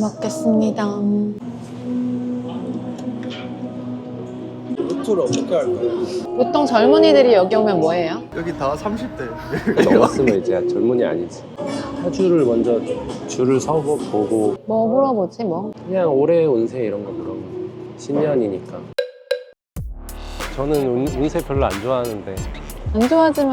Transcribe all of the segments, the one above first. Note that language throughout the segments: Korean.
먹겠습니다. 루트를 어떻게 할까요? 보통 젊은이들이 여기 오면 뭐 해요? 여기 다 30대. 넘었으면 이제 젊은이 아니지. 사주를 먼저 줄을 서고 보고 뭐 물어보지 뭐? 그냥 올해 운세 이런 거 물어봐. 신년이니까. 저는 운, 운세 별로 안 좋아하는데 안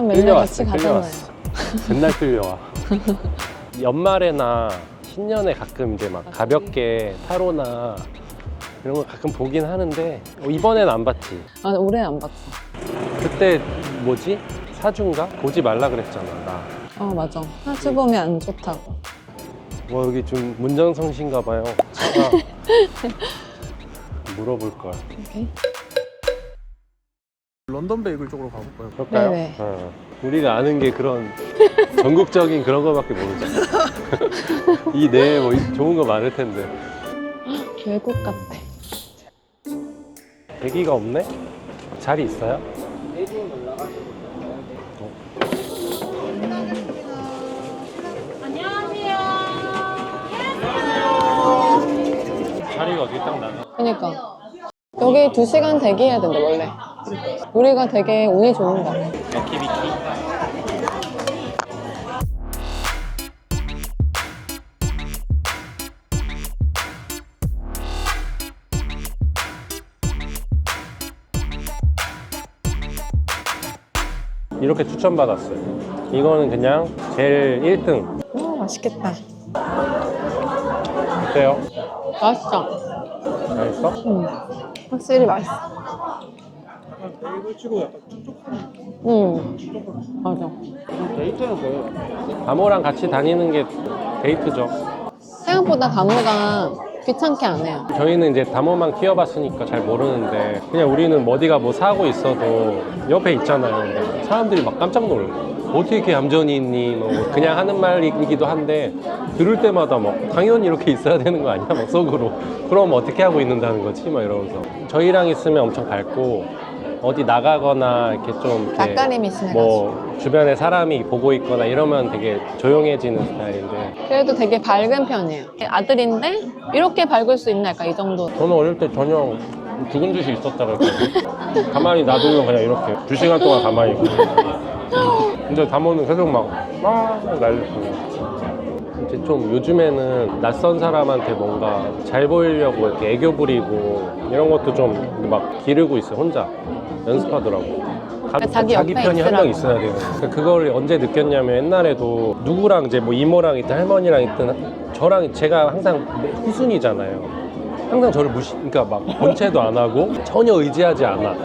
맨날 같이 끌려왔어, 가잖아요. 끌려왔어. 맨날 끌려와. 연말에나 신년에 가끔 이제 막 가볍게 타로나 이런 거 가끔 보긴 하는데 어, 이번엔 안 봤지. 아, 올해 안 봤어. 그때 뭐지? 사주인가? 보지 말라 그랬잖아 나. 어 맞아. 사주 보면 안 좋다고. 뭐 여기 좀 문정성신가 봐요. 차가 물어볼 걸. 이렇게. 런던 베이글 쪽으로 가볼까요? 그럴까요? 네네. 어. 우리가 아는 게 그런 전국적인 그런 거밖에 모르잖아. 이 내에 뭐 좋은 거 많을 텐데. 외국 같아. 대기가 없네? 자리 있어요? 자리가 어떻게 딱 나나? 그니까. 여기 두 시간 대기해야 된대 원래. 우리가 되게 운이 좋은가. 비키비키. 이렇게 추천받았어요. 이거는 그냥 제일 1등. 오 맛있겠다. 어때요? 맛있어. 맛있어? 응. 확실히 맛있어. 베이글 치고 약간 촉촉한 응. 맞아. 데이트는 뭐예요? 다모랑 같이 다니는 게 데이트죠. 생각보다 다모가 귀찮게 안 해요. 저희는 이제 다모만 키워봤으니까 잘 모르는데 그냥 우리는 뭐 어디가 뭐 사고 있어도 옆에 있잖아요. 사람들이 막 깜짝 놀래. 어떻게 이렇게 얌전히 있니? 뭐 그냥 하는 말이기도 한데 들을 때마다 막 당연히 이렇게 있어야 되는 거 아니야? 막 속으로. 그럼 어떻게 하고 있는다는 거지? 막 이러면서 저희랑 있으면 엄청 밝고 어디 나가거나 이렇게 좀 이렇게 낯가림이 심해가지고. 뭐 주변에 사람이 보고 있거나 이러면 되게 조용해지는 스타일인데 그래도 되게 밝은 편이에요. 아들인데 이렇게 밝을 수 있나 약간 이 정도. 저는 어릴 때 전혀 죽은 듯이 있었다 그랬거든요. 가만히 놔두면 그냥 이렇게 두 시간 동안 가만히 있고. 근데 담원은 계속 막, 막 날리고. 이제 좀 요즘에는 낯선 사람한테 뭔가 잘 보이려고 이렇게 애교 부리고 이런 것도 좀 막 기르고 있어요, 혼자. 연습하더라고. 가- 자기 옆에 편이 한 명. 있어야 돼요. 그러니까 그걸 언제 느꼈냐면 옛날에도 누구랑 이제 뭐 이모랑 있든 할머니랑 있든 저랑 제가 항상 후순이잖아요. 항상 저를 무시, 그러니까 막 본체도 안 하고 전혀 의지하지 않아.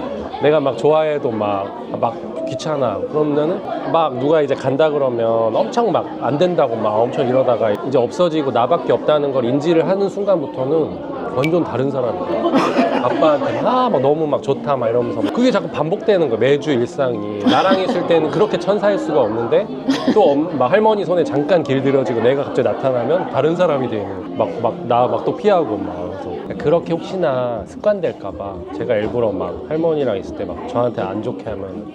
내가 막 좋아해도 막, 막 귀찮아. 그러면은 막 누가 이제 간다 그러면 엄청 막 안 된다고 막 엄청 이러다가 이제 없어지고 나밖에 없다는 걸 인지를 하는 순간부터는 완전 다른 사람이야. 아빠한테 막, 막 너무 막 좋다 막 이러면서 그게 자꾸 반복되는 거야. 매주 일상이. 나랑 있을 때는 그렇게 천사일 수가 없는데 또 막 할머니 손에 잠깐 길들여지고 내가 갑자기 나타나면 다른 사람이 되는. 막, 막, 나 막 또 피하고 막. 그래서 그렇게 혹시나 습관될까봐 제가 일부러 막 할머니랑 있을 때 막 저한테 안 좋게 하면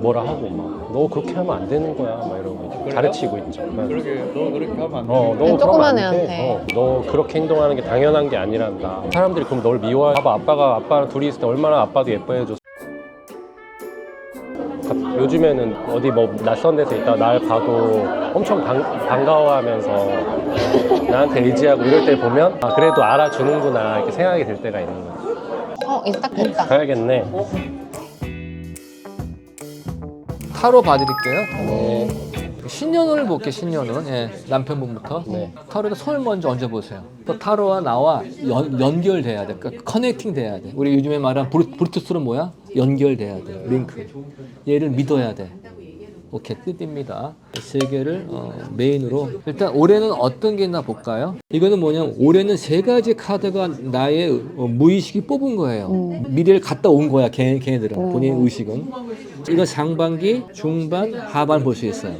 뭐라 하고 막 너 그렇게 하면 안 되는 거야 막 이러고 이제 가르치고 있죠. 네. 그러게 너 그렇게 하면 안 돼. 어, 너 그냥 조그만 안 돼. 애한테. 어, 너 그렇게 행동하는 게 당연한 게 아니란다. 사람들이 그럼 널 미워해. 봐봐, 아빠가 아빠랑 둘이 있을 때 얼마나 아빠도 예뻐해줘. 요즘에는 어디 뭐 낯선 데서 있다 날 봐도 엄청 반, 반가워하면서 나한테 의지하고 이럴 때 보면 아 그래도 알아주는구나 이렇게 생각이 들 때가 있는 거지. 어, 이제 딱 됐다. 가야겠네. 타로 봐드릴게요. 네. 신년운을 볼게요, 신년운. 예, 남편분부터. 네. 타로에다 손을 먼저 얹어보세요. 또 타로와 나와 연, 연결돼야 돼. 그러니까 커넥팅 돼야 돼. 우리 요즘에 말하는 브루, 브루투스는 뭐야? 연결돼야 돼. 링크. 얘를 믿어야 돼. 오케이, 끝입니다. 세 개를 어, 메인으로. 일단 올해는 어떤 게 있나 볼까요? 이거는 뭐냐면 올해는 세 가지 카드가 나의 어, 무의식이 뽑은 거예요. 미래를 갔다 온 거야, 걔, 걔네들은. 본인 의식은. 이거 상반기, 중반, 하반 볼 수 있어요.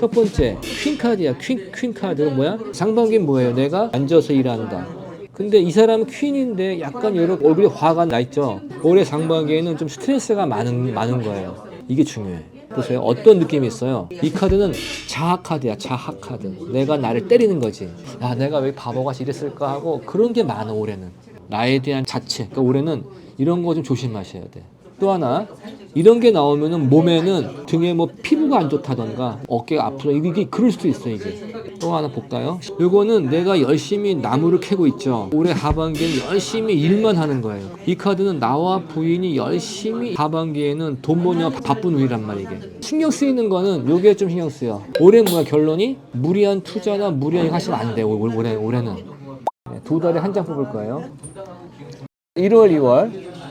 첫 번째 퀸 카드야. 퀸, 퀸 카드는 뭐야? 상반기 뭐예요? 내가 앉아서 일한다. 근데 이 사람은 퀸인데 약간 여러 얼굴에 화가 나 있죠. 올해 상반기에는 좀 스트레스가 많은 많은 거예요. 이게 중요해. 보세요. 어떤 느낌이 있어요? 이 카드는 자학 카드야. 자학 카드. 내가 나를 때리는 거지. 야, 내가 왜 바보같이 이랬을까 하고 그런 게 많아 올해는. 나에 대한 자체. 그러니까 올해는 이런 거 좀 조심하셔야 돼. 또 하나 이런 게 나오면은 몸에는 등에 뭐 피부가 안 좋다던가 어깨가 아프다 이게 그럴 수도 있어 이게 또 하나 볼까요? 요거는 내가 열심히 나무를 캐고 있죠. 올해 하반기에는 열심히 일만 하는 거예요. 이 카드는 나와 부인이 열심히 하반기에는 돈 버냐 바쁜 우리란 말이게. 신경 쓰이는 거는 요게 좀 신경 쓰여. 올해 뭐야 결론이? 무리한 투자나 무리한 거 하시면 안 돼 올해 올해는. 네, 두 달에 한 장 뽑을 거예요. 1월, 2월.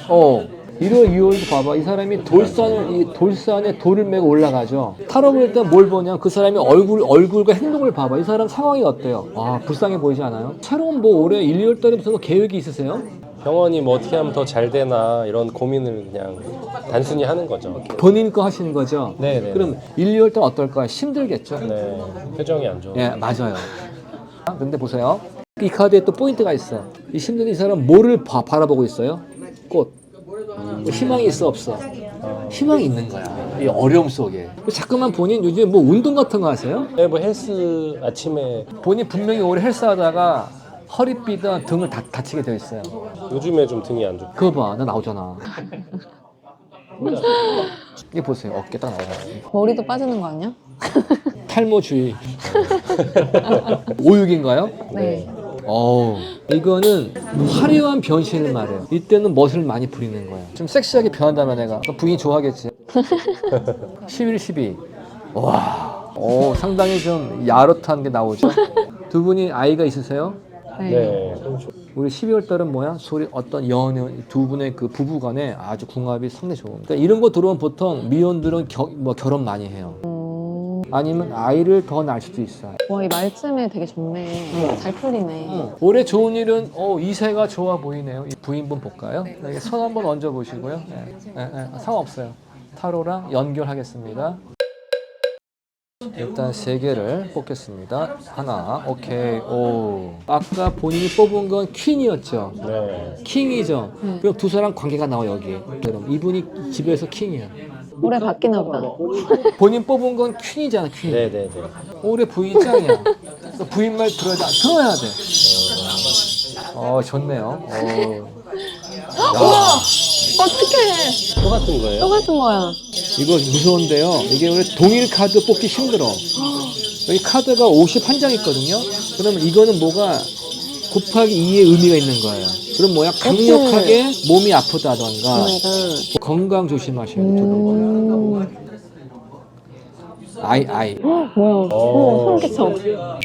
어. 1월, 2월도 봐봐. 이 사람이 돌산을, 이 돌산에 돌을 메고 올라가죠. 타로 볼때뭘 보냐? 그 사람의 얼굴, 얼굴과 행동을 봐봐. 이 사람 상황이 어때요? 와, 불쌍해 보이지 않아요? 새로운 뭐 올해 1, 2월 달에 무슨 뭐 계획이 있으세요? 병원이 뭐 어떻게 하면 더 잘 되나 이런 고민을 그냥 단순히 하는 거죠. 본인 거 하시는 거죠? 네네. 그럼 1, 2월 달 어떨까요? 힘들겠죠? 네, 표정이 안 좋아. 예, 맞아요. 아, 근데 보세요. 이 카드에 또 포인트가 있어. 이 힘든 이 사람 뭐를 봐- 바라보고 있어요? 꽃. 뭐 희망이 있어 없어? 희망이 있는 거야. 이 어려움 속에. 자꾸만 본인 요즘에 뭐 운동 같은 거 하세요? 네, 뭐 헬스 아침에 본인 분명히 올해 헬스하다가 허리삐든 등을 다, 다치게 되어 있어요. 요즘에 좀 등이 안 좋고. 그거 봐, 나 나오잖아. 이게 보세요, 어깨 딱 나와요. 머리도 빠지는 거 아니야? 탈모 주의. 오육인가요? 네. 어우, 이거는 화려한 변신을 말해요. 이때는 멋을 많이 부리는 거야. 좀 섹시하게 변한다면 내가. 그 부인이 좋아하겠지. 11, 12. 와, 오, 상당히 좀 야릇한 게 나오죠. 두 분이 아이가 있으세요? 네. 네. 우리 12월 달은 뭐야? 소리 어떤 연애 두 분의 그 부부 간에 아주 궁합이 상당히 좋은. 그러니까 이런 거 들어오면 보통 미혼들은 겨, 뭐 결혼 많이 해요. 음, 아니면 아이를 더 낳을 수도 있어. 와, 이 말쯤에 되게 좋네. 잘 풀리네. 올해 좋은 일은 어, 이세가 좋아 보이네요. 이 부인분 볼까요? 여기 손 한번 얹어 보시고요. 네. 네, 네. 아, 상관없어요. 타로랑 연결하겠습니다. 일단 세 개를 뽑겠습니다. 하나, 오케이, 오. 아까 본인이 뽑은 건 퀸이었죠. 네. 킹이죠. 그럼 두 사람 관계가 나와 여기. 그럼 이분이 집에서 킹이야. 올해 바뀌나 보다. 본인 뽑은 건 퀸이잖아, 퀸. 네, 네, 네. 올해 부인 짱이야. 그러니까 부인 말 들어야 돼. 들어야 돼. 어, 좋네요. 어. 어떡해. 똑같은 거예요? 똑같은 거야. 이거 무서운데요. 이게 원래 동일 카드 뽑기 힘들어. 여기 카드가 51장 있거든요. 그러면 이거는 뭐가 곱하기 2의 의미가 있는 거예요. 그럼 뭐야? 강력하게 몸이 아프다던가 내가. 건강 조심하셔야 돼요. 음, 아이 아이. 뭐야. 어, 소름 끼쳐.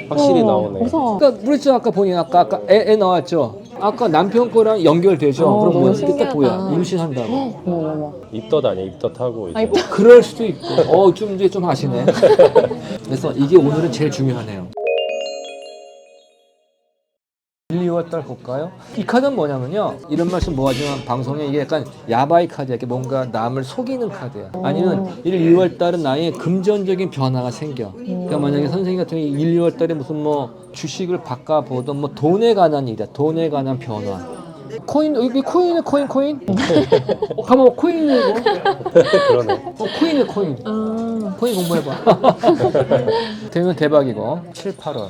확실히 어, 나오네. 무서워. 그러니까 그랬죠 아까 본인 아까 아까 애, 애 나왔죠. 아까 남편 거랑 연결되죠. 어, 그럼 뭐야? 이게 딱. 뭐야? 임신한다고. 입덧 아니야, 입덧하고 이제. 아, 이뻐. 그럴 수도 있고. 어, 좀 이제 좀 하시네. 그래서 이게 오늘은 제일 중요하네요. 1, 2월 달 볼까요? 이 카드는 뭐냐면요. 이런 말씀 뭐 하지만 방송에 이게 약간 야바이 카드야. 이게 뭔가 남을 속이는 카드야. 아니면 1, 2월 달은 나의 금전적인 변화가 생겨. 그러니까 만약에 선생님 같은 경우에 1, 2월 달에 무슨 뭐 주식을 바꿔보던 뭐 돈에 관한 일이야. 돈에 관한 변화. 코인, 여기 코인에 코인, 코인? 어, 가만 코인이네, 이거. 그러네. 어, 코인이네, 코인. 아, 코인 공부해봐. 되면 대박이고. 7, 8월.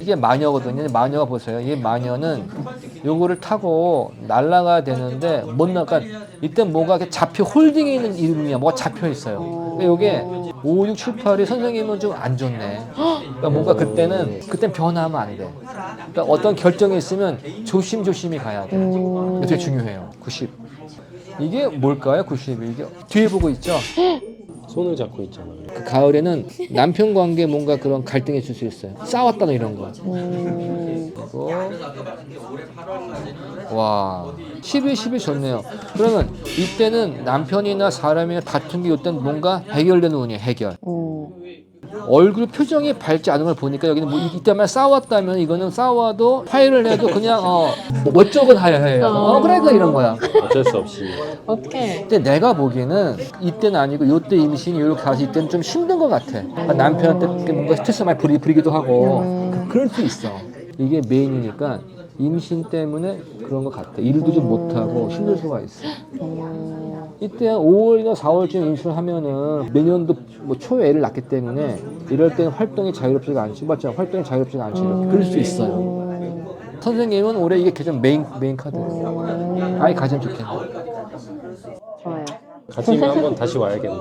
이게 마녀거든요. 마녀가 보세요. 이 마녀는 요거를 타고 날아가야 되는데 못 나가. 이때 뭐가 이렇게 잡혀 홀딩에 있는 이름이야. 뭐가 잡혀 있어요. 그러니까 요게 5, 6, 7, 8이 선생님은 좀 안 좋네. 그러니까 뭔가 그때는 그땐 변화하면 안 돼. 그러니까 어떤 결정이 있으면 조심조심히 가야 돼. 되게 중요해요. 90. 이게 뭘까요? 90. 이게 뒤에 보고 있죠. 손을 잡고 있잖아요. 그 가을에는 남편 관계 뭔가 그런 갈등이 있을 수 있어요. 싸웠다는 이런 거. 음, 그리고 와 12, 12 좋네요. 그러면 이때는 남편이나 사람이나 다툰 게 이때는 뭔가 해결되는 운이에요. 해결. 음. 얼굴 표정이 밝지 않은 걸 보니까 여기는 뭐 이- 이때만 싸웠다면 이거는 싸워도 화해를 해도 그냥 어 멋쩍은 하야해요. 어 그래 그 이런 거야. 어쩔 수 없이. 어떡해. 근데 내가 보기에는 이때는 아니고 요때 임신이 이렇게 가서 이때는 좀 힘든 것 같아. 남편한테 뭔가 스트레스 많이 부리, 부리기도 하고 그- 그럴 수 있어. 이게 메인이니까 임신 때문에 그런 것 같아. 일도 좀 못하고 힘들 수가 있어. 이때 한 5월이나 4월쯤 임신을 하면은 내년도 뭐 초에 애를 낳기 때문에 이럴 때는 활동이 자유롭지가 않지. 맞죠? 활동이 자유롭지가 않지. 그럴 수 있어요. 선생님은 올해 이게 가장 메인 메인 카드예요. 아예 가장 좋겠네. 좋아요. 가지면 한번 다시 와야겠네.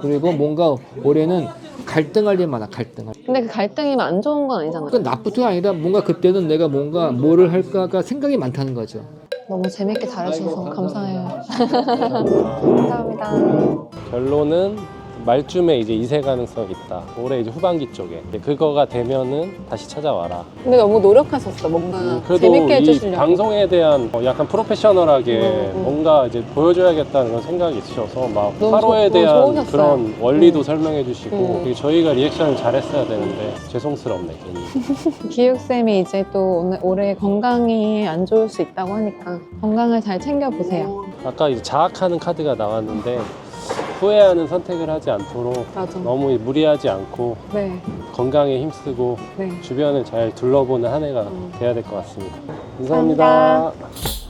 그리고 뭔가 올해는 갈등할 일 많아 갈등할. 근데 그 갈등이면 안 좋은 건 아니잖아요. 그러니까 나쁘가 아니라 뭔가 그때는 내가 뭔가 뭐를 할까가 생각이 많다는 거죠. 너무 재밌게 잘해주셔서 감사해요. 감사합니다. 결론은 말쯤에 이제 이세 가능성 있다. 올해 이제 후반기 쪽에 그거가 되면은 다시 찾아와라. 근데 너무 노력하셨어. 뭔가 그래도 재밌게 이 해주시려고. 방송에 대한 어, 약간 프로페셔널하게 음, 음. 뭔가 이제 보여줘야겠다는 그런 생각이 있으셔서 막 너무 하루에 좋- 너무 대한 좋으셨어요. 그런 원리도 음. 설명해 주시고 음. 되게 저희가 리액션을 잘했어야 되는데 죄송스럽네 괜히. 기육쌤이 이제 또 오늘 올해 건강이 안 좋을 수 있다고 하니까 건강을 잘 챙겨보세요. 아까 이제 자학하는 카드가 나왔는데 후회하는 선택을 하지 않도록 맞아. 너무 무리하지 않고 네, 건강에 힘쓰고 네. 주변을 잘 둘러보는 한 해가 음. 돼야 될 것 같습니다. 감사합니다. 감사합니다.